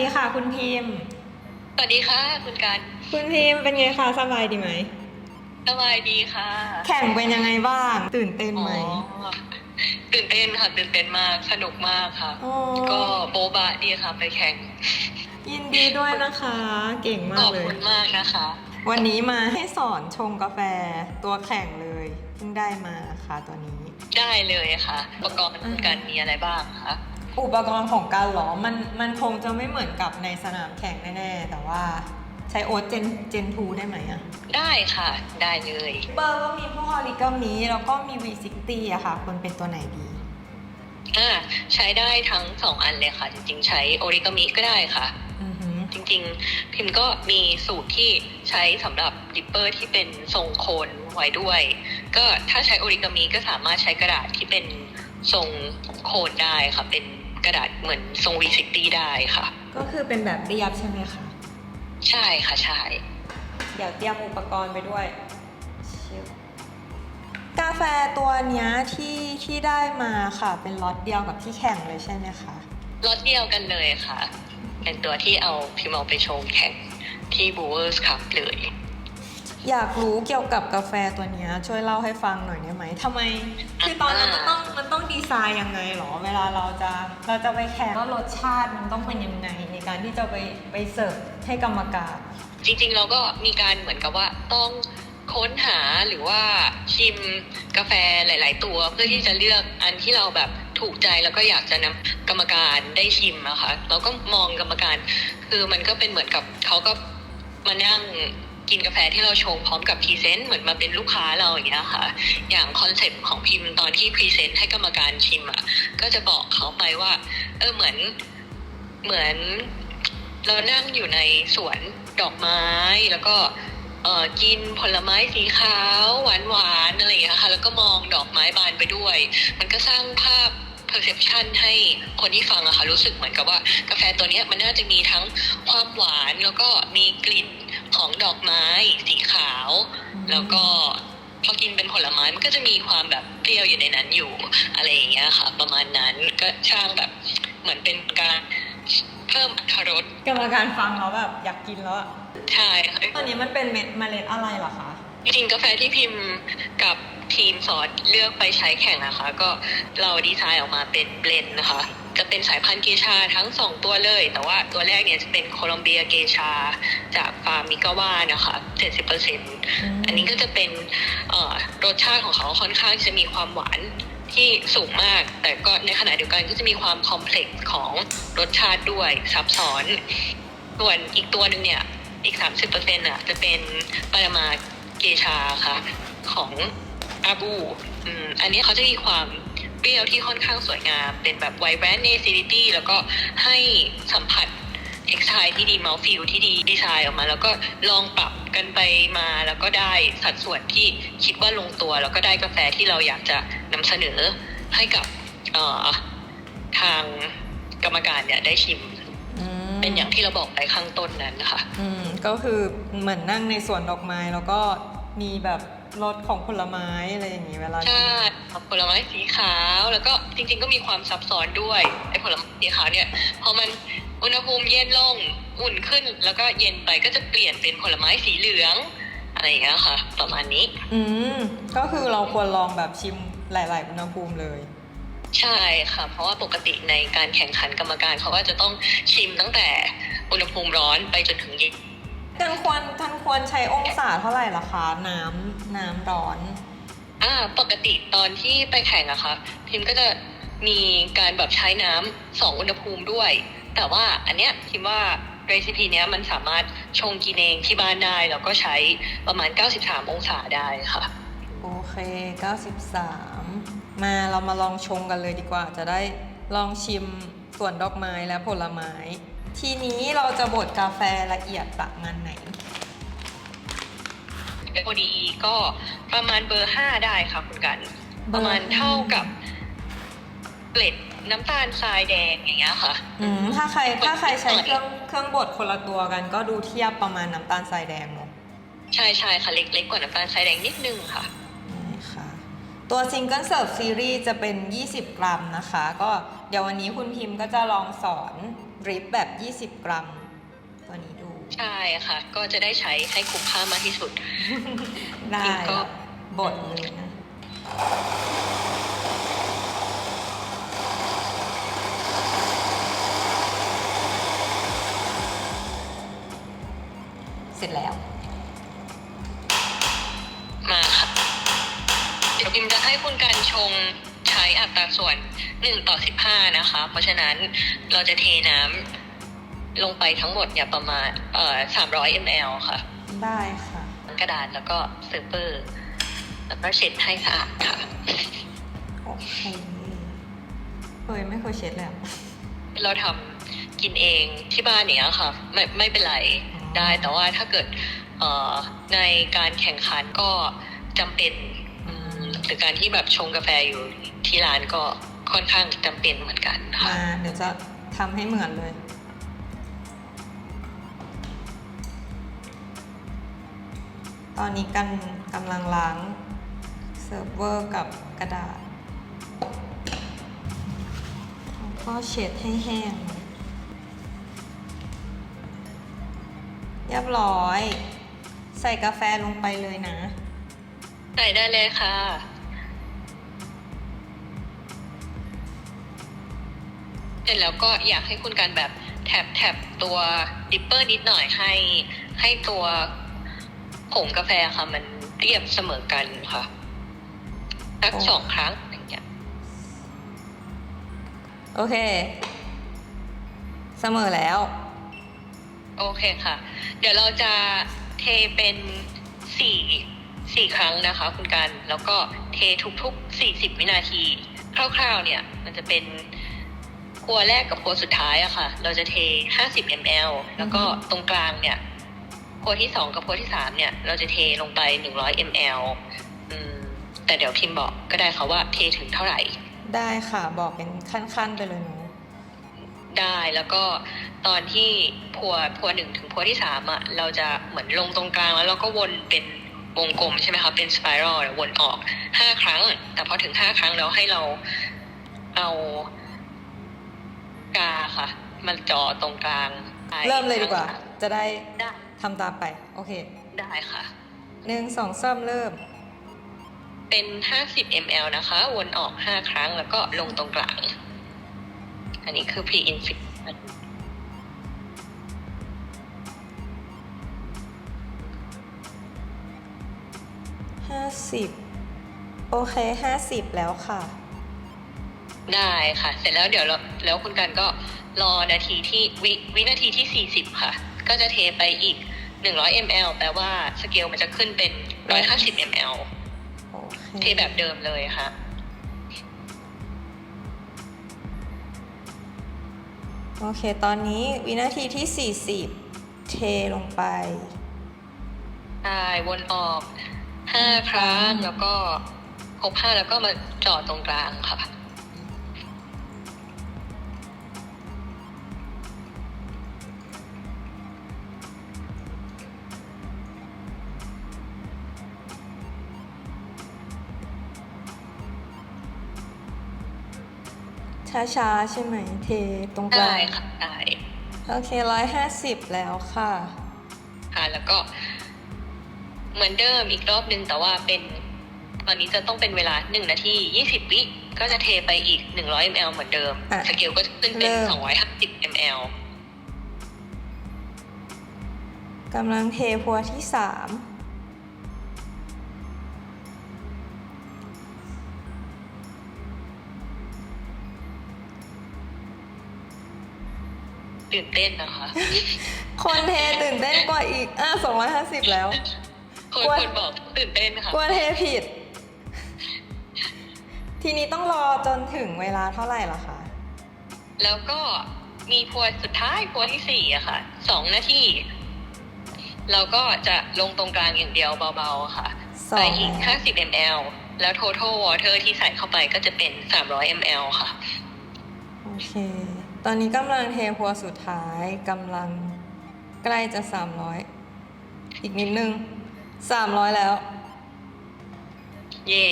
ดีค่ะ คุณพิมพ์ สวัสดีค่ะ คุณการคุณพิมพ์เป็นไงคะสบายดีไหมสบายดีค่ะ แข่งเป็นยังไงบ้าง ตื่นเต้นไหมอ๋อตื่นเต้นค่ะ ตื่นเต้นมาก สนุกมากค่ะ โอ้ก็โบบะดีค่ะ ไปแข่ง ยินดีด้วยนะคะ เก่งขมากอบเลยคุณมากนะคะ วันนี้มาให้สอนชงกาแฟตัวแข่งเลยเพิ่งได้มาค่ะตัวนี้ ได้เลยค่ะ อุปกรณ์คุณการมีอะไรบ้างคะ อุปกรณ์ของการหรอมันมันคงจะไม่เหมือนกับในสนามแข่งแน่ๆ แต่ว่าใช้โอ๊ตเจนเจนทูได้ไหมอะได้ค่ะ ได้เลยเบอร์ก็มีพวกออริกามิแล้วก็มี V60 อะค่ะควรเป็นตัวไหนดีอ่าใช้ได้ทั้งสองอันเลยค่ะ จริงๆ ใช้โอริกามิก็ได้ค่ะอือหือจริงๆ พิมพ์ก็มีสูตรที่ใช้สำหรับดิปเปอร์ที่เป็นทรงโคนไว้ด้วย ก็ถ้าใช้โอริกามิก็สามารถใช้กระดาษที่เป็นทรงโคนได้ค่ะเป็น กระดาษเหมือนทรง V60 ได้ค่ะ ก็คือเป็นแบบเรียบใช่ไหมคะ ใช่ค่ะใช่ เดี๋ยวเตรียมอุปกรณ์ไปด้วยชิวกาแฟตัวเนี้ยที่ที่ได้มาค่ะ เป็นล็อตเดียวกับที่แข่งเลยใช่ไหมคะ รถเดียวกันเลยค่ะ เป็นตัวที่เอาพิมพ์เอาไปโชว์แข่งที่ Brewers Cup เลย อยากรู้เกี่ยวกับกาแฟตัวเนี้ยช่วยเล่าให้ฟังหน่อยได้ไหมทำไม คือตอนนั้นมันต้องมันต้องดีไซน์ยังไงหรอ เวลาเราจะเราจะไปแข่งว่ารสชาติมันต้องเป็นยังไง ในการที่จะไปไปเสิร์ฟให้กรรมการ จริงๆเราก็มีการเหมือนกับว่าต้องค้นหาหรือว่าชิมกาแฟหลาย ๆ ตัวเพื่อที่จะเลือกอันที่เราแบบถูกใจแล้วก็อยากจะนำกรรมการได้ชิมนะคะเราก็มองกรรมการ คือมันก็เป็นเหมือนกับเขาก็มานั่ง กินกาแฟที่เราชงพร้อมกับพรีเซนต์เหมือนมาเป็นลูกค้าเราอย่างเงี้ยค่ะ อย่างคอนเซ็ปต์ของพิมพ์ตอนที่พรีเซนต์ให้กรรมการชิมอะก็จะบอกเขาไปว่า เออเหมือนเหมือนเรานั่งอยู่ในสวนดอกไม้แล้วก็เอ่อกินผลไม้สีขาวหวานหวานๆอะไรอย่างเงี้ยค่ะ แล้วก็มองดอกไม้บานไปด้วย มันก็สร้างภาพ perception ให้คนที่ฟังอะค่ะรู้สึกเหมือนกับว่ากาแฟตัวนี้มันน่าจะมีทั้งความหวานแล้วก็มีกลิ่น ของดอกไม้สีขาว แล้วก็พอกินเป็นผลไม้มันก็จะมีความแบบเปรี้ยวอยู่ในนั้นอยู่อะไรอย่างเงี้ยค่ะ ประมาณนั้นก็ช่างแบบเหมือนเป็นการเพิ่มอรรถรสกรรมการฟังแล้วแบบอยากกินแล้วอะใช่ค่ะตัวนี้มันเป็นเม็ดเมล็ดอะไรเหรอคะจริงๆกาแฟที่พิมพ์กับทีมสอนเลือกไปใช้แข่งนะคะ ก็เราดีไซน์ออกมาเป็นเบลนด์นะคะ จะเป็นสายพันธุ์เกชาทั้งสองตัวเลย แต่ว่าตัวแรกเนี่ยจะเป็นโคลอมเบียเกชา จากฟาร์มมิกาว่านะคะ70%อันนี้ก็จะเป็นเอ่อรสชาติของเขาค่อนข้างจะมีความหวานที่สูงมาก แต่ก็ในขณะเดียวกันก็จะมีความคอมเพล็กซ์ของรสชาติด้วยซับซ้อน ส่วนอีกตัวหนึ่งเนี่ย อีก 30%อะจะเป็นปรมาเกชาค่ะ ของอาบูอืมอันนี้เขาจะมีความ เปรี้ยวที่ค่อนข้างสวยงาม เป็นแบบไวแบรนด์เนซิลิตี้แล้วก็ให้สัมผัสเท็กซ์ไที่ดีม u ลฟิลที่ดีดีไซน์ออกมา แล้วก็ลองปรับกันไปมาแล้วก็ได้สัดส่วนที่คิดว่าลงตัว แล้วก็ได้กาแฟที่เราอยากจะนำเสนอให้กับเอ่อทางกรรมการเนี่ยได้ชิมอืมเป็นอย่างที่เราบอกไปข้างต้นนั้นนะคะอืมก็คือเหมือนนั่งในสวนดอกไม้แล้วก็มีแบบ รสของผลไม้อะไรอย่างนี้เวลากินใช่ผลไม้สีขาวแล้วก็จริง ๆ ก็มีความซับซ้อนด้วยไอ้ผลไม้สีขาวเนี่ยพอมันอุณหภูมิเย็นลงอุ่นขึ้นแล้วก็เย็นไปก็จะเปลี่ยนเป็นผลไม้สีเหลือง อะไรอย่างเงี้ยค่ะ ประมาณนี้ อืมก็คือเราควรลองแบบชิมหลาย ๆ อุณหภูมิเลย ใช่ค่ะ เพราะว่าปกติในการแข่งขันกรรมการเขาก็จะต้องชิมตั้งแต่อุณหภูมิร้อนไปจนถึงเย็น กันควรกันควรใช้องศาเท่าไหร่ล่ะคะ น้ำน้ำร้อน อ่าปกติตอนที่ไปแข่งอะค่ะพิมก็จะมีการแบบใช้น้ำสองอุณหภูมิด้วย แต่ว่าอันเนี้ยพิมว่าเรซิปีเนี้ยมันสามารถชงกินเองที่บ้านได้ แล้วก็ใช้ประมาณ 93 องศาได้ค่ะ โอเค 93 มาเรามาลองชงกันเลยดีกว่า จะได้ลองชิมส่วนดอกไม้และผลไม้ ทีนี้เราจะบดกาแฟละเอียดประมาณไหนพอดีก็ประมาณเบอร์5ได้ค่ะคุณกันเบอร์ประมาณเท่าห้ากักับเกล็ดน้ำตาลทรายแดงอย่างเงี้ยค่ะ อืมถ้าใครถ้าใครใช้เครื่องเครื่องบดคนละตัวกัน ก็ดูเทียบประมาณน้ำตาลทรายแดงเนาะใช่ใช่ค่ะเล็กๆกว่าน้ำตาลทรายแดงนิดนึงค่ะนี่ค่ะ ตัวซิงเกิลเซิร์ฟซีรีส์จะเป็น 20 กรัมนะคะ ก็เดี๋ยววันนี้คุณพิมพ์ก็จะลองสอน ดริปแบบ 20 กรัม ตัวนี้ดู ใช่ค่ะ ก็จะได้ใช้ให้คุ้มค่ามากที่สุด ได้ก็บดเลยนะเสร็จแล้ว มาค่ะ เดี๋ยวพิมจะให้คุณการชงใช้อัตราส่วน 1 ต่อ 15 นะคะ เพราะฉะนั้นเราจะเทน้ำลงไปทั้งหมดเนี่ยประมาณเอ่อ300 ml ค่ะ ได้ค่ะ กระดาษแล้วก็เซิร์ฟเวอร์แล้วก็เช็ดให้สะอาดค่ะ โอเคเฮ้ยไม่เคยเช็ดเลยอะเราทำกินเองที่บ้านเนี้ยค่ะ ไม่ไม่เป็นไรอ๋อได้แต่ว่าถ้าเกิดเอ่อในการแข่งขันก็จำเป็นอืมหรือการที่แบบชงกาแฟอยู่ที่ร้านก็ ค่อนข้างจำเป็นเหมือนกันค่ะมาเดี๋ยวจะทำให้เหมือนเลย ตอนนี้กันกำลังล้างเซิร์ฟเวอร์กับกระดาษแล้วก็เช็ดให้แห้ง เรียบร้อย ใส่กาแฟลงไปเลยนะ ใส่ได้เลยค่ะ เสร็จแล้วก็อยากให้คุณการแบบแท็บแท็บตัวดิปเปอร์นิดหน่อยให้ให้ตัวผงกาแฟค่ะมันเรียบเสมอกันค่ะสักโอ้สองครั้งอย่างเงี้ยโอเค เสมอแล้ว โอเคค่ะ เดี๋ยวเราจะเทเป็นสี่สี่ครั้งนะคะ คุณกันแล้วก็เททุกๆสี่สิบวินาที คร่าวๆ เนี่ย มันจะเป็น ครัวแรกกับครัวสุดท้ายอะค่ะ เราจะเทห้าสิบ ml แล้วก็อือฮึตรงกลางเนี่ยครัวที่สองกับครัวที่สามเนี่ย เราจะเทลงไปหนึ่งร้อย ml อืมแต่เดี๋ยวพิมพ์บอกก็ได้ค่ะว่าเทถึงเท่าไหร่ ได้ค่ะบอกเป็นขั้นๆไปเลยเนาะได้แล้วก็ตอนที่พัวพัวหนึ่งถึงพัวที่สามอะเราจะเหมือนลงตรงกลางแล้วเราก็วนเป็นวงกลมใช่ไหมคะเป็นสไปรัลวนออกห้าครั้ง แต่พอถึงห้าครั้งแล้วให้เราเอา กาค่ะ มันจ่อตรงกลางไปเริ่มเลยดีกว่า จะได้ได้ทำตามไป โอเค ได้ค่ะหนึ่งสองสามเริ่ม เป็นห้าสิบ ml นะคะ วนออกห้าครั้งแล้วก็ลงตรงกลาง อันนี้คือ pre infit ห้าสิบโอเคห้าสิบแล้วค่ะ ได้ค่ะ เสร็จแล้วเดี๋ยวเราแล้วคุณกันก็รอนาทีที่วิวินาทีที่ 40 ค่ะ ก็จะเทไปอีก 100 ml แปลว่าสเกลมันจะขึ้นเป็น 150 ml โอเคเทแบบเดิมเลยค่ะ โอเค ตอนนี้วินาทีที่สี่สิบเทลงไป ใช่วนออก5ครั้งแล้วก็ครบ5แล้วก็มาจอดตรงกลางค่ะ ช้าๆ ใช่ไหมเทตรงกลาได้งค่ะได้โอเคร้อยห้าสิบแล้วค่ะ ค่ะ แล้วก็ เหมือนเดิมอีกรอบนึงแต่ว่าเป็น ตอนนี้จะต้องเป็นเวลา1นาที20วิก็จะเทไปอีก100 ml เหมือนเดิม อะสเกลก็จะขึ้นเป็นเริ่ม250 ml กำลังเทพัวที่สาม ตื่นเต้นนะคะ คนเทตื่นเต้นกว่าอีก อะสองร้อยห้าสิบแล้ว คนกลัว คนบอกตื่นเต้นค่ะ กลัวเทผิด ทีนี้ต้องรอจนถึงเวลาเท่าไหร่ล่ะคะ แล้วก็มีพวสุดท้ายพวที่สี่อะค่ะสองนาทีเราก็จะลงตรงกลางอย่างเดียวเบาๆค่ะสอไปงอีก 50 ml แล้ว total water ที่ใส่เข้าไปก็จะเป็น 300 ml ค่ะ โอเค ตอนนี้กำลังเทพัวสุดท้ายกำลังใกล้จะสามร้อยอีกนิดนึงสามร้อยแล้ว เย่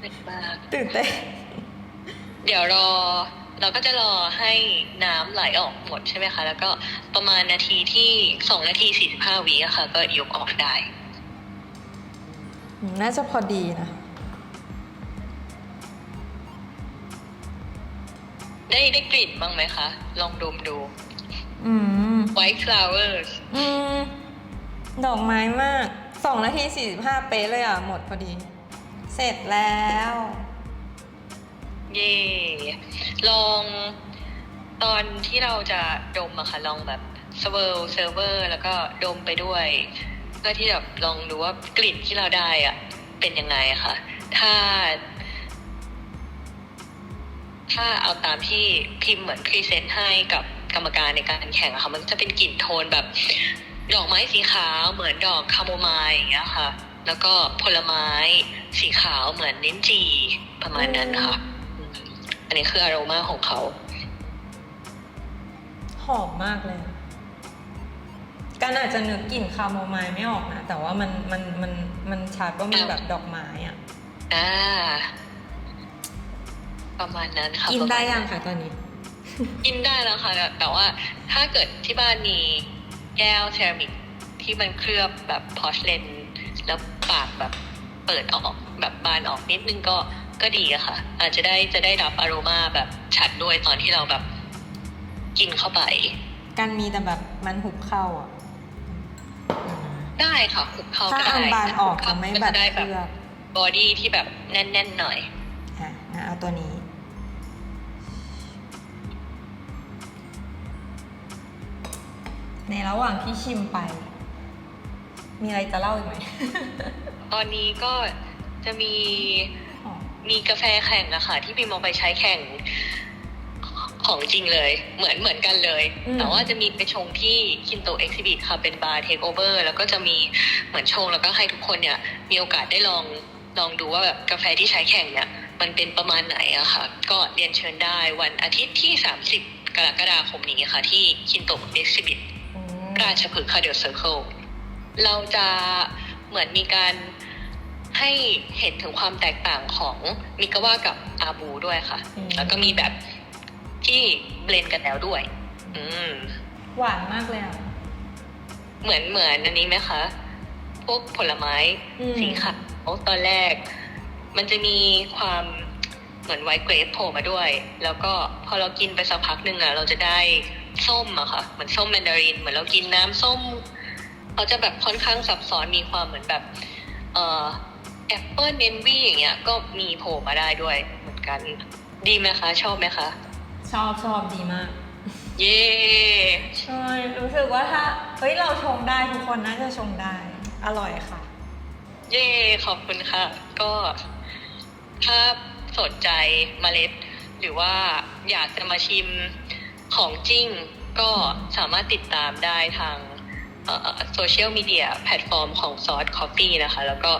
เด็ดมากตื่นเต้นเดี๋ยวรอ เราก็จะรอให้น้ำไหลออกหมดใช่ไหมคะ แล้วก็ประมาณนาทีที่สองนาทีสี่สิบห้าวิอะค่ะ ก็ยกออกได้อืมน่าจะพอดีนะ ได้ได้กลิ่นบ้างไหมคะ ลองดมดู อืม white flowers อืม ดอกไม้มาก สองนาทีสี่สิบห้าเป๊ะเลยอะ หมดพอดี เสร็จแล้ว เย่ลองตอนที่เราจะดมอะค่ะ ลองแบบสเวลเซิร์ฟเวอร์ แล้วก็ดมไปด้วย เพื่อที่แบบลองดูว่ากลิ่นที่เราได้อะเป็นยังไงอะค่ะ ถ้า ถ้าเอาตามที่พิมพ์เหมือนพรีเซนต์ให้กับกรรมการในการแข่งอะค่ะ มันจะเป็นกลิ่นโทนแบบ ดอกไม้สีขาวเหมือนดอกคาโมไมล์อย่างเงี้ยค่ะ แล้วก็ผลไม้สีขาวเหมือนลิ้นจี่ประมาณนั้นค่ะอืมอันนี้คืออารมาของเขา หอมมากเลยอะกันอาจจะนึกกลิ่นคาโมไมล์ไม่ออกนะ แต่ว่ามันมันมันมันชัดว่ามันแบบดอกไม้อะ อ่า ประมาณนั้นค่ะกินได้ยังประมาณคะตอนนี้ กินได้แล้วค่ะแต่ว่าถ้าเกิดที่บ้านมีแก้วเซรามิกที่มันเคลือบแบบพอชเลนแล้วปากแบบเปิดออกแบบบานออกนิดนึงก็ก็ดีอะค่ะ อาจจะได้จะได้รับอารมาแบบชัดด้วยตอนที่เราแบบกินเข้าไปกันมีแต่แบบมันหุบเข้าอะได้ค่ะคลุกเข้าถ้าก็ได้อันบานออกคลุจะเข้าไม่ก็แบบจะได้เคแบบลือบบอดี้ที่แบบแน่นๆหน่อยอะงั้นเอาตัวนี้ ในระหว่างที่ชิมไป มีอะไรจะเล่าอีกไหม ตอนนี้ก็จะมีอ๋อ มีกาแฟแข่งอะค่ะ ที่พิมเอาไปใช้แข่งของจริงเลย เหมือนเหมือนกันเลยแต่ว่าจะมีไปชงที่คินโตเอ็กซิบิทค่ะ เป็นบาร์เทคโอเวอร์แล้วก็จะมีเหมือนชงแล้วก็ให้ทุกคนเนี่ย มีโอกาสได้ลองลองดูว่าแบบกาแฟที่ใช้แข่งเนี่ย มันเป็นประมาณไหนอะค่ะ ก็เรียนเชิญได้วันอาทิตย์ที่ 30 กรกฎาคมนี้ค่ะ ที่คินโตเอ็กซิบิท อืมราชพฤกษ์คาเดียเซอร์เคิลเราจะเหมือนมีการให้เห็นถึงความแตกต่างของมิกาวากับอาบูด้วยค่ะ แล้วก็มีแบบที่เบลนด์กันแล้วด้วย อืม หวานมากเลยอะ เหมือนเหมือนอันนี้ไหมคะ พวกผลไม้อืมสีขาวตอนแรก มันจะมีความเหมือนไวท์เกรปโผล่มาด้วย แล้วก็พอเรากินไปสักพักหนึ่งอะเราจะได้ ส้มอะค่ะเหมือนส้มแมนดาริน เหมือนเรากินน้ำส้มเขาจะแบบค่อนข้างซับซ้อนมีความเหมือนแบบเอ่อแอปเปิลเนนวี่อย่างเงี้ยก็มีโผล่มาได้ด้วยเหมือนกัน ดีไหมคะ ชอบไหมคะ ชอบชอบดีมาก เย้ใช่รู้สึกว่าถ้าเฮ้ยเราชงได้ทุกคนน่าจะชงได้ อร่อยค่ะ เย้ขอบคุณค่ะ ก็ ถ้าสนใจเมล็ด หรือว่าอยากจะมาชิม ของจริงก็สามารถติดตามได้ทางโซเชียลมีเดียแพลตฟอร์มของซอสคอฟฟี่นะคะ แล้วก็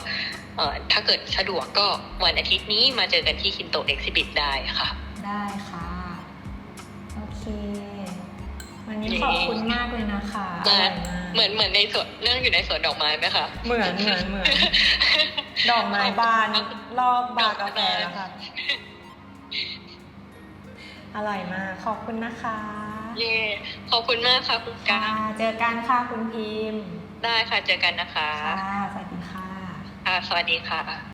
เอ่อถ้าเกิดสะดวกก็วันอาทิตย์นี้มาเจอกันที่คินโตเอ็กซิบิทได้ค่ะ ได้ค่ะ โอเค วันนี้เย้ขอบคุณมากเลยนะคะอร่อยมากเหมือนเหมือนในสวนนั่งอยู่ในสวนดอกไม้ไหมคะเหมือนเหมือนเหมือนดอกไม้บานรอบบาร์กาแฟแล้วค่ะ อร่อยมาก ขอบคุณนะคะ เย่ขอบคุณมากค่ะคุณค่ะกาเจอกันค่ะคุณพิมพ์ได้ค่ะเจอกันนะคะ ค่ะ สวัสดีค่ะ ค่ะ สวัสดีค่ะ